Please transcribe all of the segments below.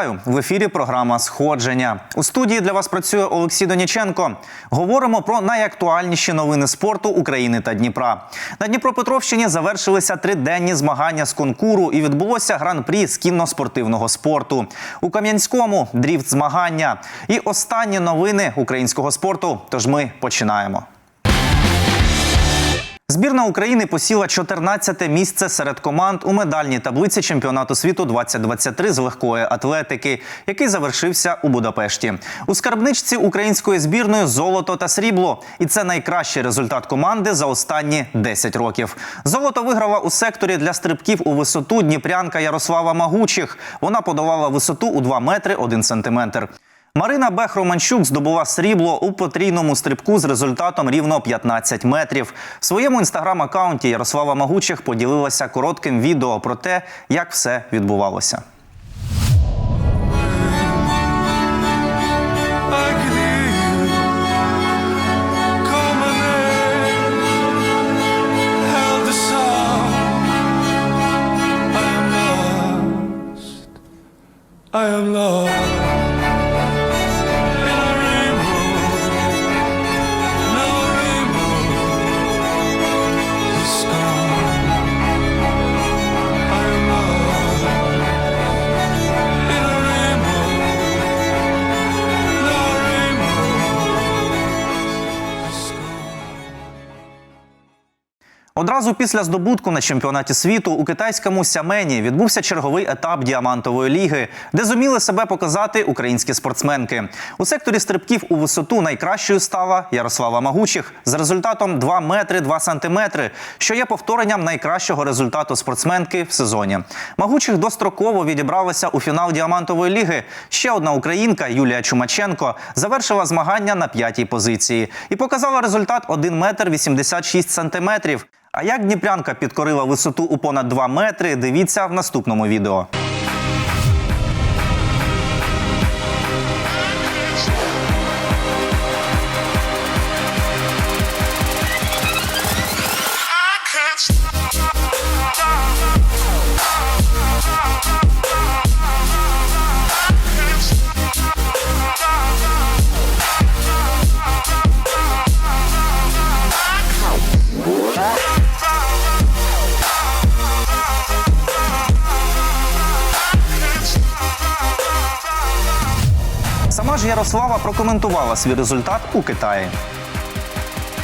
Вітаю в ефірі. Програма Сходження у студії для вас працює Олексій Доніченко. Говоримо про найактуальніші новини спорту України та Дніпра. На Дніпропетровщині завершилися триденні змагання з конкуру і відбулося гран-прі з кінно-спортивного спорту. У Кам'янському дріфт змагання. І останні новини українського спорту. Тож ми починаємо. Збірна України посіла 14-те місце серед команд у медальній таблиці чемпіонату світу 2023 з легкої атлетики, який завершився у Будапешті. У скарбничці української збірної золото та срібло, і це найкращий результат команди за останні 10 років. Золото виграла у секторі для стрибків у висоту дніпрянка Ярослава Магучих. Вона подолала висоту у 2 метри 1 сантиметр. Марина Бех-Романчук здобула срібло у потрійному стрибку з результатом рівно 15 метрів. В своєму інстаграм-аккаунті Ярослава Магучих поділилася коротким відео про те, як все відбувалося. I can hear Одразу після здобутку на чемпіонаті світу у китайському сямені відбувся черговий етап діамантової ліги, де зуміли себе показати українські спортсменки. У секторі стрибків у висоту найкращою стала Ярослава Магучих з результатом 2 метри 2 сантиметри, що є повторенням найкращого результату спортсменки в сезоні. Магучих достроково відібралася у фінал діамантової ліги. Ще одна українка Юлія Чумаченко завершила змагання на п'ятій позиції і показала результат 1 метр 86 сантиметрів. А як дніпрянка підкорила висоту у понад 2 метри, дивіться в наступному відео. Ярослава прокоментувала свій результат у Китаї.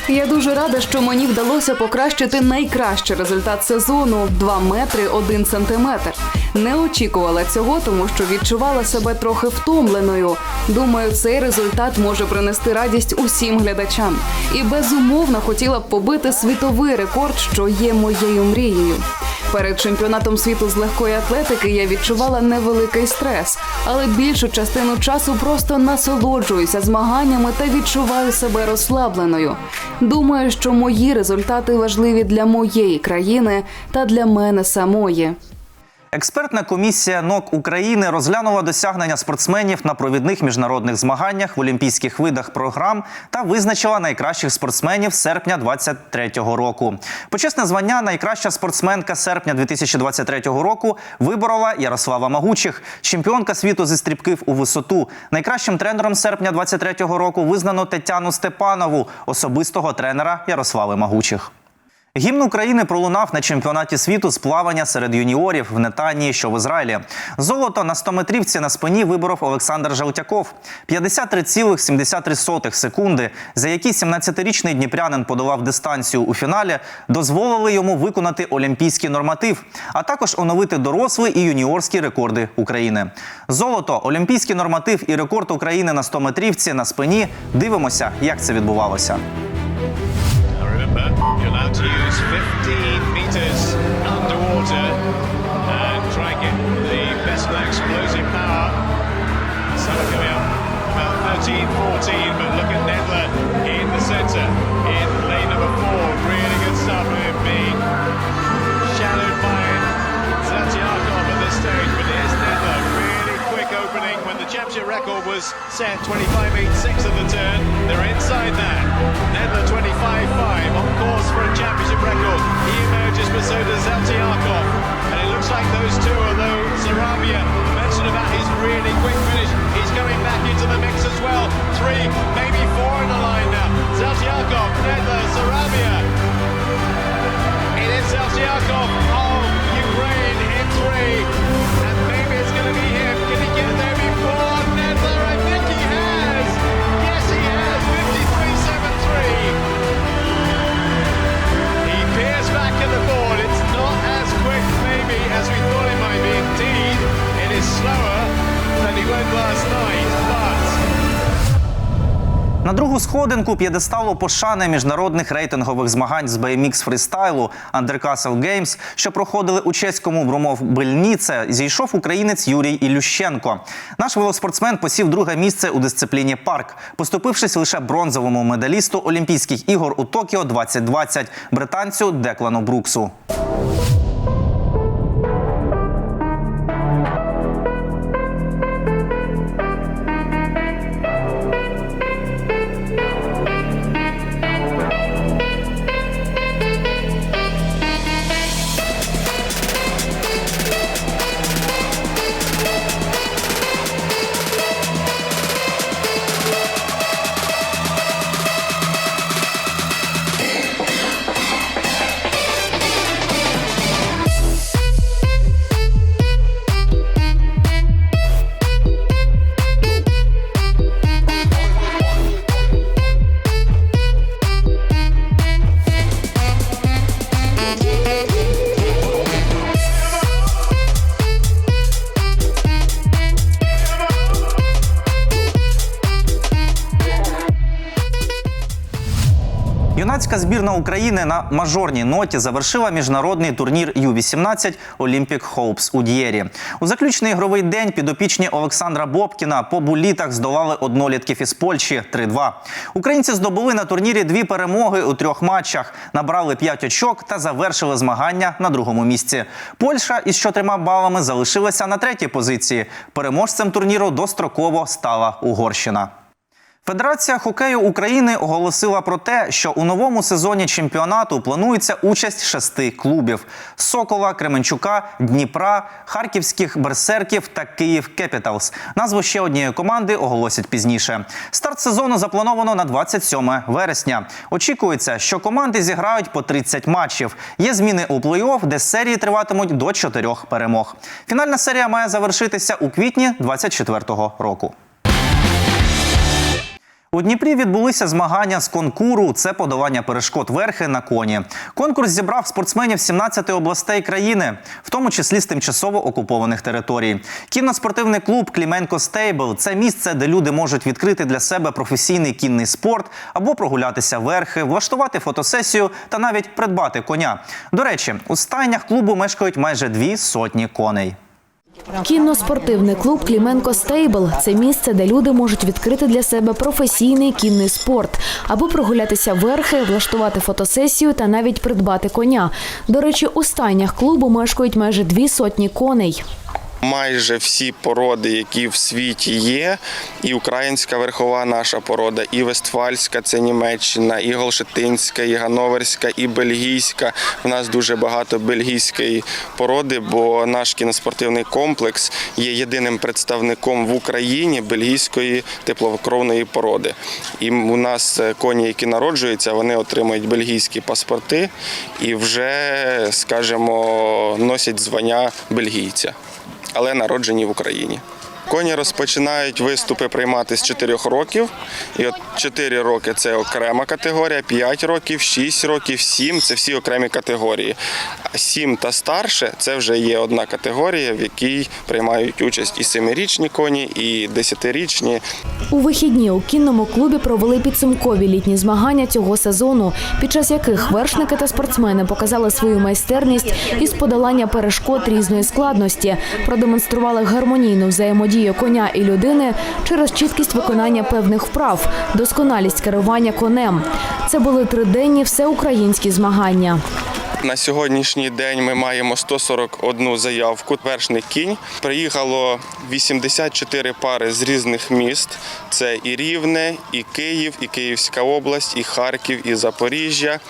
Я дуже рада, що мені вдалося покращити найкращий результат сезону 2 метри 1 сантиметр. Не очікувала цього, тому що відчувала себе трохи втомленою. Думаю, цей результат може принести радість усім глядачам. І безумовно хотіла б побити світовий рекорд, що є моєю мрією. Перед чемпіонатом світу з легкої атлетики я відчувала невеликий стрес, але більшу частину часу просто насолоджуюся змаганнями та відчуваю себе розслабленою. Думаю, що мої результати важливі для моєї країни та для мене самої. Експертна комісія НОК України розглянула досягнення спортсменів на провідних міжнародних змаганнях в олімпійських видах програм та визначила найкращих спортсменів серпня 2023 року. Почесне звання найкраща спортсменка серпня 2023 року виборола Ярослава Магучих, чемпіонка світу зі стрибків у висоту. Найкращим тренером серпня 2023 року визнано Тетяну Степанову, особистого тренера Ярослави Магучих. Гімн України пролунав на чемпіонаті світу з плавання серед юніорів в Нетанії, що в Ізраїлі. Золото на 100-метрівці на спині виборов Олександр Желтяков. 53,73 секунди, за які 17-річний дніпрянин подолав дистанцію у фіналі, дозволили йому виконати олімпійський норматив, а також оновити дорослий і юніорські рекорди України. Золото, олімпійський норматив і рекорд України на 100-метрівці на спині. Дивимося, як це відбувалося. Remember, you're allowed to use 15 meters underwater and try and get the best of explosive power. Some are coming up about 13, 14, but championship record was set 25.86 at the turn. They're inside that. Nedler 25.5 on course for a championship record. He emerges, but so does Zatiakov. And it looks like those two, although Sarabia mentioned about his really quick finish. He's coming back into the mix as well. Three, maybe four in the line now. Zeltyakov, Nedler, Sarabia. It is Zeltyakov of Ukraine in three. And going to be. Can he get there before? I think другу сходинку п'єдесталу пошани міжнародних рейтингових змагань з BMX фрістайлу Undercastle Games, що проходили у чеському Брумов Бельніце, зійшов українець Юрій Ілющенко. Наш велоспортсмен посів друге місце у дисципліні парк, поступившись лише бронзовому медалісту Олімпійських ігор у Токіо 2020 британцю Деклану Бруксу. Юнацька збірна України на мажорній ноті завершила міжнародний турнір Ю-18 Olympic Hopes у Д'єрі. У заключний ігровий день підопічні Олександра Бобкіна по булітах здолали однолітків із Польщі 3-2. Українці здобули на турнірі дві перемоги у трьох матчах, набрали п'ять очок та завершили змагання на другому місці. Польща із чотирма балами залишилася на третій позиції. Переможцем турніру достроково стала Угорщина. Федерація хокею України оголосила про те, що у новому сезоні чемпіонату планується участь шести клубів: Сокола, Кременчука, Дніпра, Харківських берсерків та Київ Кепіталс. Назву ще однієї команди оголосять пізніше. Старт сезону заплановано на 27 вересня. Очікується, що команди зіграють по 30 матчів. Є зміни у плей-офф, де серії триватимуть до чотирьох перемог. Фінальна серія має завершитися у квітні 2024 року. У Дніпрі відбулися змагання з конкуру. Це подолання перешкод верхи на коні. Конкурс зібрав спортсменів 17 областей країни, в тому числі з тимчасово окупованих територій. Кінноспортивний клуб Кліменко Стейбл це місце, де люди можуть відкрити для себе професійний кінний спорт або прогулятися верхи, влаштувати фотосесію та навіть придбати коня. До речі, у стайнях клубу мешкають майже дві сотні коней. Кінно-спортивний клуб Кліменко Стейбл це місце, де люди можуть відкрити для себе професійний кінний спорт, або прогулятися верхи, влаштувати фотосесію та навіть придбати коня. До речі, у стайнях клубу мешкають майже дві сотні коней. Майже всі породи, які в світі є, і українська верхова наша порода, і вестфальська, це Німеччина, і Голшетинська, і Ганноверська, і бельгійська. У нас дуже багато бельгійської породи, бо наш кіноспортивний комплекс є єдиним представником в Україні бельгійської теплокровної породи. І у нас е, коні, які народжуються, вони отримують бельгійські паспорти і вже, скажімо, носять звання бельгійця але народжені в Україні. Коні розпочинають виступи приймати з 4 років. І от 4 роки це окрема категорія, 5 років, 6 років, 7 це всі окремі категорії. А 7 та старше це вже є одна категорія, в якій приймають участь і 7-річні коні, і 10-річні. У вихідні у кінному клубі провели підсумкові літні змагання цього сезону, під час яких вершники та спортсмени показали свою майстерність із подолання перешкод різної складності, продемонстрували гармонійну взаємодію коня і людини через чіткість виконання певних вправ, досконалість керування конем. Це були триденні всеукраїнські змагання. На сьогоднішній день ми маємо 141 заявку. Вершник кінь приїхало 84 пари з різних міст. Це і Рівне, і Київ, і Київська область, і Харків, і Запоріжжя.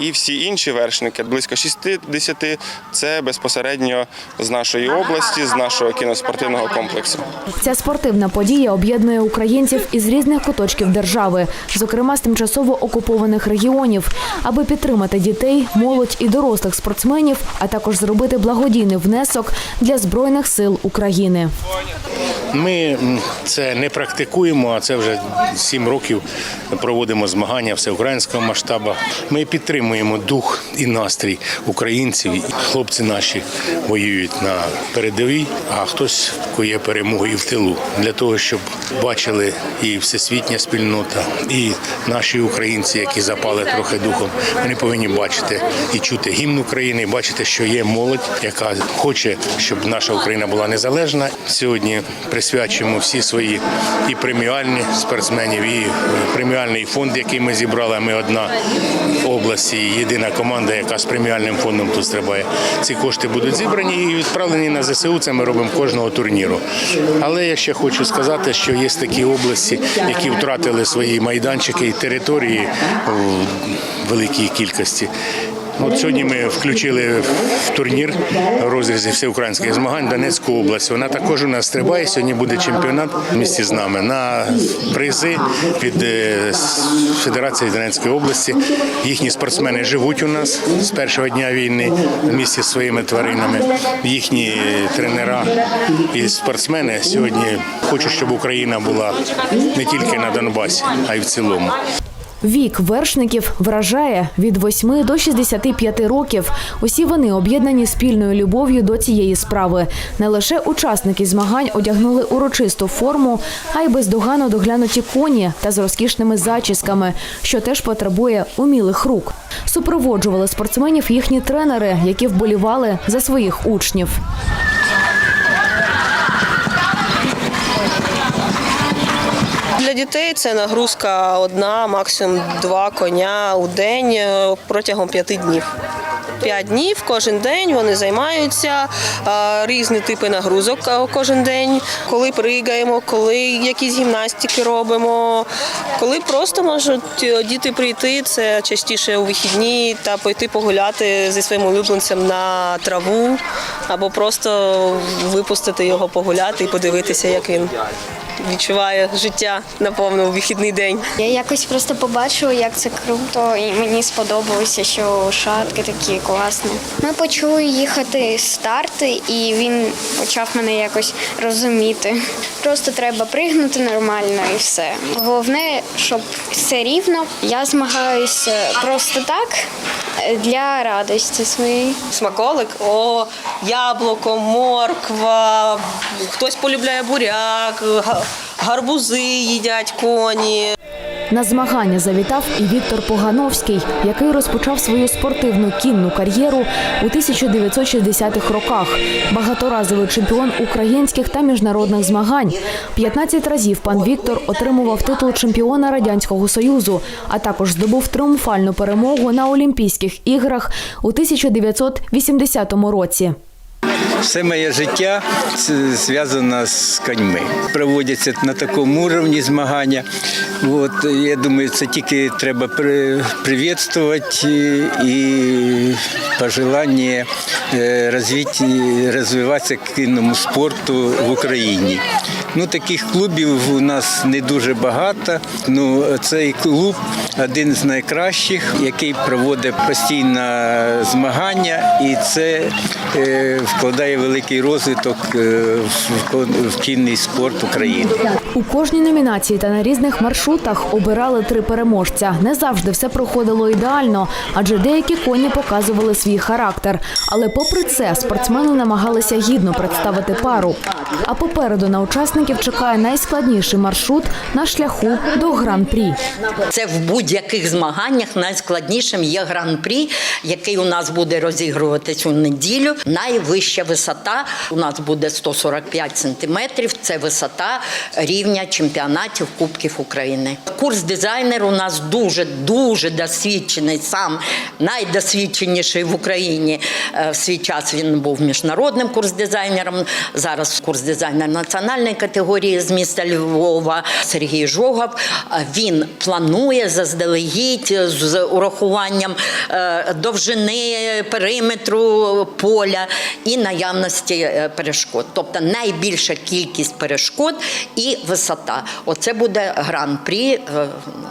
І всі інші вершники, близько 60, це безпосередньо з нашої області, з нашого кіноспортивного комплексу. Ця спортивна подія об'єднує українців із різних куточків держави, зокрема з тимчасово окупованих регіонів, аби підтримати дітей, молодь і дорослих спортсменів, а також зробити благодійний внесок для збройних сил України. Ми це не практикуємо, а це вже сім років проводимо змагання всеукраїнського масштабу. Ми підтримуємо дух і настрій українців. Хлопці наші воюють на передовій, а хтось коє перемогу і в тилу для того, щоб бачили і всесвітня спільнота, і наші українці, які запали трохи духом. Вони повинні бачити і чути гімн України, і бачити, що є молодь, яка хоче, щоб наша Україна була незалежна. Сьогодні присвячуємо всі свої і преміальні спортсменів, і преміальний фонд, який ми зібрали. Ми одна область і єдина команда, яка з преміальним фондом тут стрибає. Ці кошти будуть зібрані і відправлені на ЗСУ. Це ми робимо кожного турніру. Але я ще хочу сказати, що є такі області, які втратили свої майданчики і території у великій кількості. От сьогодні ми включили в турнір в розрізі всеукраїнських змагань Донецьку область. Вона також у нас стрибає. Сьогодні буде чемпіонат в місті з нами на призи від е, Федерації Донецької області. Їхні спортсмени живуть у нас з першого дня війни в місті зі своїми тваринами. Їхні е, тренера і спортсмени сьогодні хочуть, щоб Україна була не тільки на Донбасі, а й в цілому. Вік вершників вражає від 8 до 65 років. Усі вони об'єднані спільною любов'ю до цієї справи. Не лише учасники змагань одягнули урочисту форму, а й бездоганно доглянуті коні та з розкішними зачісками, що теж потребує умілих рук. Супроводжували спортсменів їхні тренери, які вболівали за своїх учнів. Для дітей це нагрузка одна, максимум два коня у день е, протягом п'яти днів. П'ять днів кожен день вони займаються е, різні типи нагрузок е, кожен день. Коли пригаємо, коли якісь гімнастики робимо, коли просто можуть діти прийти, це частіше у вихідні та пойти погуляти зі своїм улюбленцем на траву або просто випустити його погуляти і подивитися, як він відчуває життя наповно у вихідний день. Я якось просто побачила, як це круто, і мені сподобалося, що шатки такі класні. Ми почали їхати старти, і він почав мене якось розуміти. Просто треба пригнути нормально і все. Головне, щоб все рівно. Я змагаюся просто так для радості своєї. Смаколик, о, яблуко, морква, хтось полюбляє буряк, гарбузи їдять коні. На змагання завітав і Віктор Погановський, який розпочав свою спортивну кінну кар'єру у 1960-х роках. Багаторазовий чемпіон українських та міжнародних змагань. 15 разів пан Віктор отримував титул чемпіона радянського союзу, а також здобув тріумфальну перемогу на Олімпійських іграх у 1980 році. Все моє життя зв'язано з коньми. Проводяться на такому рівні змагання. От, я думаю, це тільки треба при, привітствувати і пожелання е, розвиватися кінному спорту в Україні. Ну, таких клубів у нас не дуже багато. Ну, цей клуб один з найкращих, який проводить постійно змагання, і це е, вкладає великий розвиток е, в кінний спорт України. У кожній номінації та на різних маршрутах обирали три переможця. Не завжди все проходило ідеально, адже деякі коні показували свій характер. Але попри це, спортсмени намагалися гідно представити пару. А попереду на учасників чекає найскладніший маршрут на шляху до гран-прі. Це в будь-яких змаганнях найскладнішим є гран-прі, який у нас буде розігруватись у неділю. Найвища висота у нас буде 145 сантиметрів. Це висота рівня. Рівня чемпіонатів Кубків України. Курс дизайнер у нас дуже дуже досвідчений, сам найдосвідченіший в Україні. Е, В свій час він був міжнародним курс дизайнером. Зараз курс дизайнер національної категорії з міста Львова. Сергій Жогов. Е, Він планує заздалегідь з урахуванням е, довжини периметру поля і наявності перешкод. Тобто найбільша кількість перешкод і висота. Оце буде гран-прі е,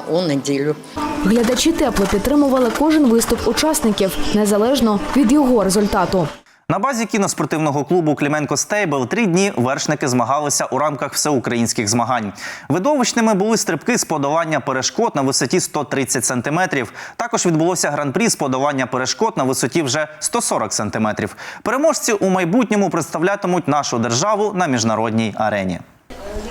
у неділю. Глядачі тепло підтримували кожен виступ учасників, незалежно від його результату. На базі кіноспортивного клубу Кліменко Стейбл три дні вершники змагалися у рамках всеукраїнських змагань. Видовищними були стрибки з подолання перешкод на висоті 130 сантиметрів. Також відбулося гран-прі з подолання перешкод на висоті вже 140 сантиметрів. Переможці у майбутньому представлятимуть нашу державу на міжнародній арені.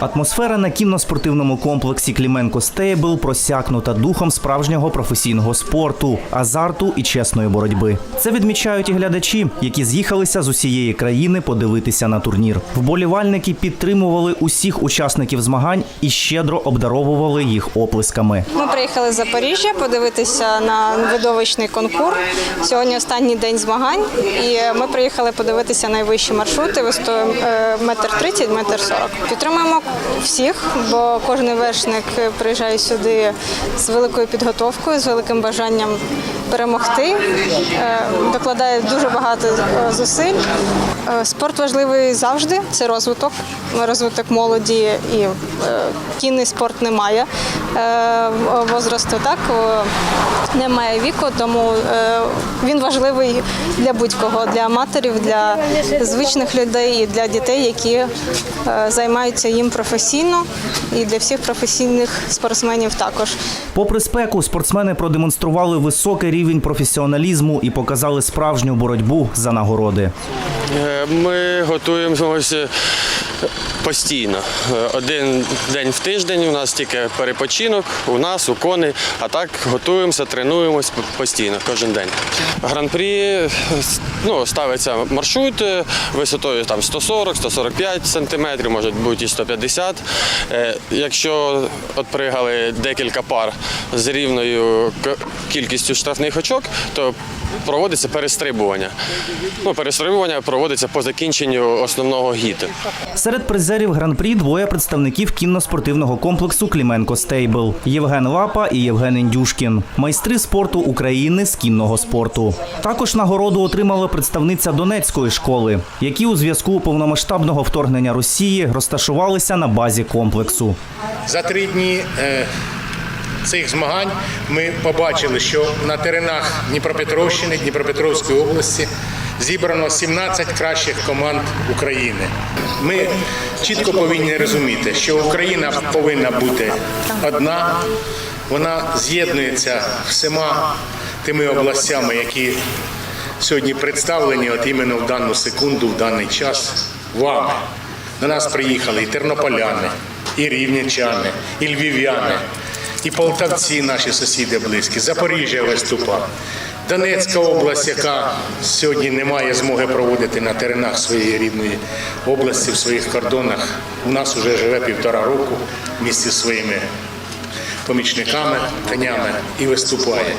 Атмосфера на кінноспортивному комплексі Кліменко Стейбл просякнута духом справжнього професійного спорту, азарту і чесної боротьби. Це відмічають і глядачі, які з'їхалися з усієї країни подивитися на турнір. Вболівальники підтримували усіх учасників змагань і щедро обдаровували їх оплесками. Ми приїхали з Запоріжжя подивитися на видовищний конкурс. Сьогодні останній день змагань, і ми приїхали подивитися найвищі маршрути висотою е, метр тридцять, метр сорок. Підтримуємо всіх, бо кожен вершник приїжджає сюди з великою підготовкою, з великим бажанням перемогти. Е, Докладає дуже багато е, зусиль. Е, Спорт важливий завжди. Це розвиток, розвиток молоді і кінний спорт немає возрасту, так немає віку, тому він важливий для будь-кого, для аматорів, для звичних людей і для дітей, які е, займаються їм професійно, і для всіх професійних спортсменів також. Попри спеку, спортсмени продемонстрували високий рівень професіоналізму і показали справжню боротьбу за нагороди. Е, Ми готуємося постійно. Е, Один день в тиждень у нас тільки перепочинок, у нас, у коней, а так готуємося, тренуємось постійно, кожен день. Гран-прі ну, ставиться маршрут е, висотою там 140-145 сантиметрів, може бути і 150. Е, Якщо от пригали декілька пар з рівною кількістю штрафних очок, то проводиться перестрибування. Ну, перестрибування проводиться по закінченню основного гіту. Серед призерів гран-прі двоє представників кінно-спортивного комплексу Кліменко Стейбл Євген Лапа і Євген Індюшкін, майстри спорту України з кінного спорту. Також нагороду отримала представниця Донецької школи, які у зв'язку повномасштабного вторгнення Росії розташувалися на базі комплексу. За три дні е, цих змагань ми побачили, що на теренах Дніпропетровщини, Дніпропетровської області зібрано 17 кращих команд України. Ми чітко повинні розуміти, що Україна повинна бути одна, вона з'єднується всіма тими областями, які сьогодні представлені от іменно в дану секунду, в даний час вами. До нас приїхали і тернополяни, і рівненчани, і львів'яни, і полтавці, наші сусіди близькі, Запоріжжя виступав. Донецька область, яка сьогодні не має змоги проводити на теренах своєї рідної області, в своїх кордонах, у нас вже живе півтора року в місті своїми помічниками, конями і виступає.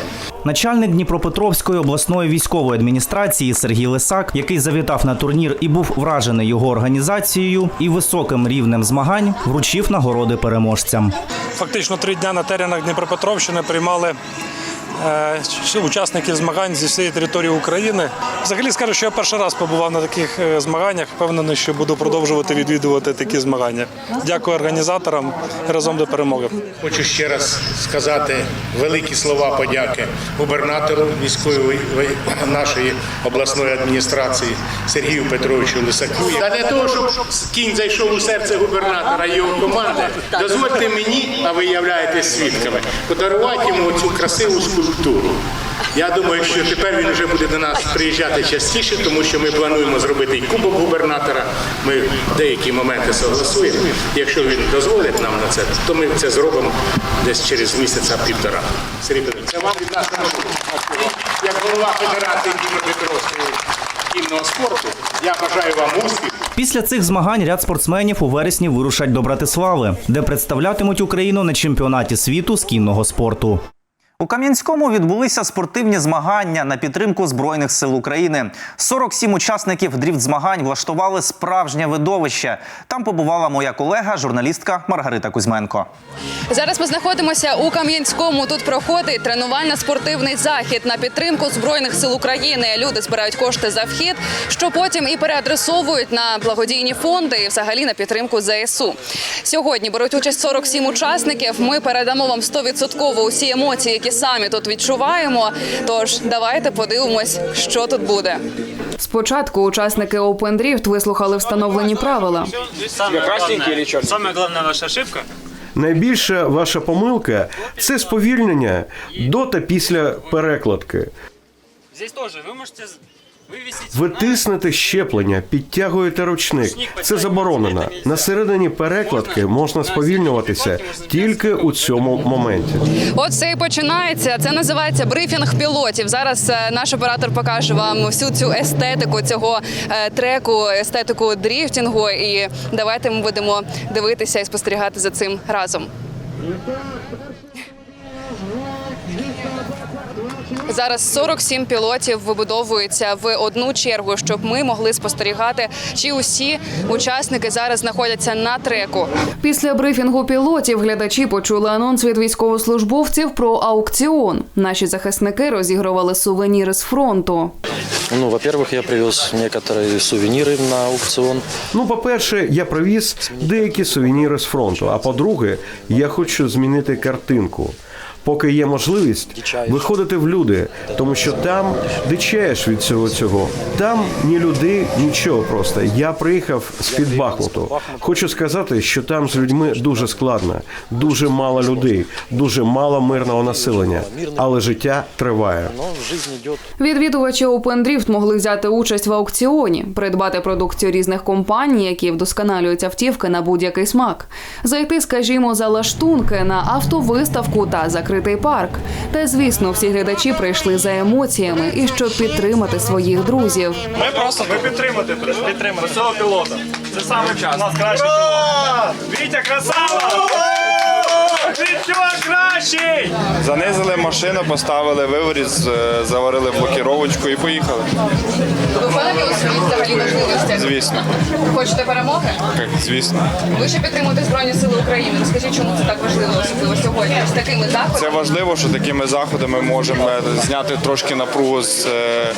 Начальник Дніпропетровської обласної військової адміністрації Сергій Лисак, який завітав на турнір і був вражений його організацією і високим рівнем змагань, вручив нагороди переможцям. Фактично три дня на теренах Дніпропетровщини приймали учасників змагань зі всієї території України. Взагалі скажу, що я перший раз побував на таких е, змаганнях. Впевнений, що буду продовжувати відвідувати такі змагання. Дякую організаторам разом до перемоги. Хочу ще раз сказати великі слова подяки губернатору міської нашої обласної адміністрації Сергію Петровичу Лисаку. Та для того, щоб кінь зайшов у серце губернатора і його команди, дозвольте мені, а ви являєтесь свідками, подарувати йому цю красиву скульптуру. Я думаю, що тепер він вже буде до нас приїжджати частіше, тому що ми плануємо зробити і кубок губернатора. Ми деякі моменти согласуємо. Якщо він дозволить нам на це, то ми це зробимо десь через місяця півтора. Сергій Петрович, це вам від нас на як голова Федерації Дніпропетровської кінного спорту. Я бажаю вам успіху. Після цих змагань ряд спортсменів у вересні вирушать до Братислави, де представлятимуть Україну на чемпіонаті світу з кінного спорту. У Кам'янському відбулися спортивні змагання на підтримку Збройних сил України. 47 учасників дріфт-змагань влаштували справжнє видовище. Там побувала моя колега, журналістка Маргарита Кузьменко. Зараз ми знаходимося у Кам'янському. Тут проходить тренувально-спортивний захід на підтримку збройних сил України. Люди збирають кошти за вхід, що потім і переадресовують на благодійні фонди і взагалі на підтримку ЗСУ. Сьогодні беруть участь 47 учасників. Ми передамо вам 100% усі емоції, які самі тут відчуваємо. Тож давайте подивимось, що тут буде. Спочатку учасники Open Drift вислухали встановлені правила. Саме головне ваша ошибка Найбільша ваша помилка це сповільнення до та після перекладки. здесь теж ви можете. Ви тиснете щеплення, підтягуєте ручник. Це заборонено. На середині перекладки можна сповільнюватися тільки у цьому моменті. От все і починається. Це називається брифінг пілотів. Зараз е, наш оператор покаже вам всю цю естетику цього е, треку, естетику дріфтінгу. І давайте ми будемо дивитися і спостерігати за цим разом. Зараз 47 пілотів вибудовуються в одну чергу, щоб ми могли спостерігати, чи усі учасники зараз знаходяться на треку. Після брифінгу пілотів глядачі почули анонс від військовослужбовців про аукціон. Наші захисники розігрували сувеніри з фронту. Ну, во-первых, я привез некоторые сувениры на аукцион. Ну, по-перше, я привіз деякі сувеніри з фронту. А по-друге, я хочу змінити картинку. Поки є можливість виходити в люди, тому що там дичаєш від цього цього. Там ні люди, нічого просто. Я приїхав з під Бахмуту. Хочу сказати, що там з людьми дуже складно, дуже мало людей, дуже мало мирного населення, але життя триває. Но. Відвідувачі Open Drift могли взяти участь в аукціоні, придбати продукцію різних компаній, які вдосконалюють автівки на будь-який смак, зайти, скажімо, за лаштунки на автовиставку та закритий парк. Та звісно, всі глядачі прийшли за емоціями і щоб підтримати своїх друзів. Ми просто ми підтримати підтримати цього пілота. Це саме час. У нас кращий пілот. Вітя красава! Кращий! Занизили машину, поставили виворіт, е, заварили блокіровочку і поїхали. Ви впевнені у своїй взагалі можливості? Звісно, Хочете перемоги? Так, звісно. Ви ще підтримуєте Збройні Сили України. Розкажіть, чому це так важливо, особливо сьогодні з такими заходами? Це важливо, що такими заходами можемо зняти трошки напругу з, е,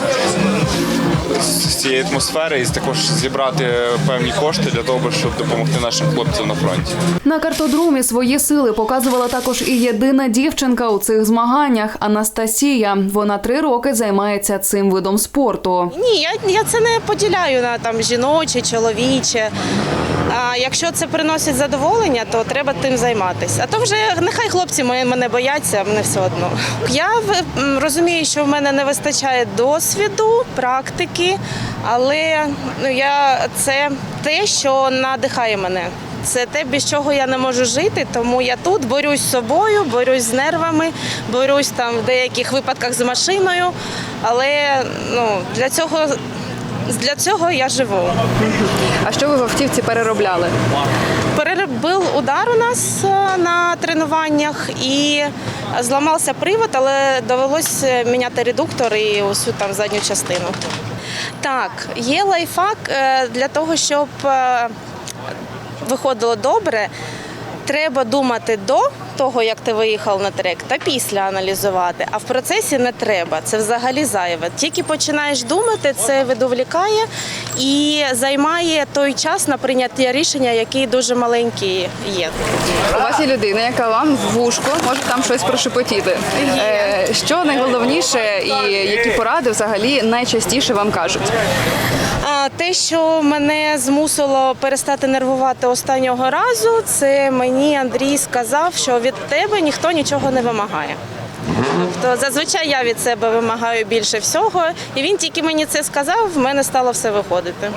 з цієї атмосфери і також зібрати певні кошти для того, щоб допомогти нашим хлопцям на фронті. На картодрумі свої сили показувала також і єдина дівчинка у цих змаганнях Анастасія. Вона три роки займається цим видом спорту. Ні, я, я це не поділяю на там жіноче, чоловіче. А якщо це приносить задоволення, то треба тим займатися. А то вже нехай хлопці мене бояться, мене все одно. Я розумію, що в мене не вистачає досвіду, практики, але ну я це те, що надихає мене. Це те, без чого я не можу жити, тому я тут борюсь з собою, борюсь з нервами, борюсь там в деяких випадках з машиною. Але ну, для цього для цього я живу. А що ви в автівці переробляли? Переробив удар у нас е, на тренуваннях і зламався привод, але довелося міняти редуктор і усю там задню частину. Так, є лайфхак е, для того, щоб е, виходило добре. Треба думати до того, як ти виїхав на трек, та після аналізувати. А в процесі не треба. Це взагалі зайве. Тільки починаєш думати, це відволікає і займає той час на прийняття рішення, який дуже маленький є. У вас є людина, яка вам в вушко може там щось прошепотіти. Е, що найголовніше і які поради взагалі найчастіше вам кажуть? Те, що мене змусило перестати нервувати останнього разу, це мені Андрій сказав, що від тебе ніхто нічого не вимагає. Тобто зазвичай я від себе вимагаю більше всього, і він тільки мені це сказав, в мене стало все виходити.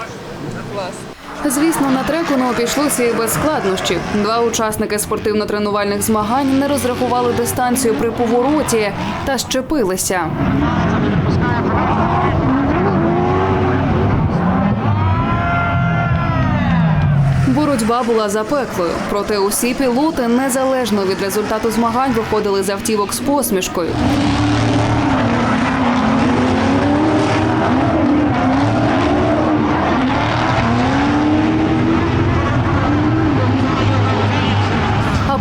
Звісно, на треку не обійшлося і без складнощів. Два учасники спортивно-тренувальних змагань не розрахували дистанцію при повороті та щепилися. Боротьба була запеклою, проте усі пілоти незалежно від результату змагань виходили з автівок з посмішкою. А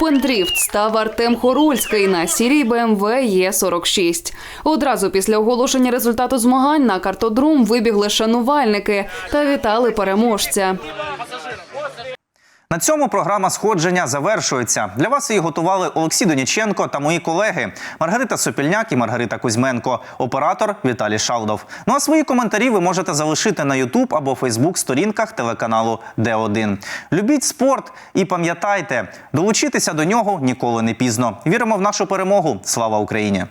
Drift став Артем Хорульський на сірій BMW Е46. Одразу після оголошення результату змагань на картодром вибігли шанувальники та вітали переможця. На цьому програма сходження завершується. Для вас її готували Олексій Доніченко та мої колеги Маргарита Сопільняк і Маргарита Кузьменко, оператор Віталій Шалдов. Ну а свої коментарі ви можете залишити на Ютуб або Фейсбук сторінках телеканалу Д1. Любіть спорт і пам'ятайте, долучитися до нього ніколи не пізно. Віримо в нашу перемогу. Слава Україні!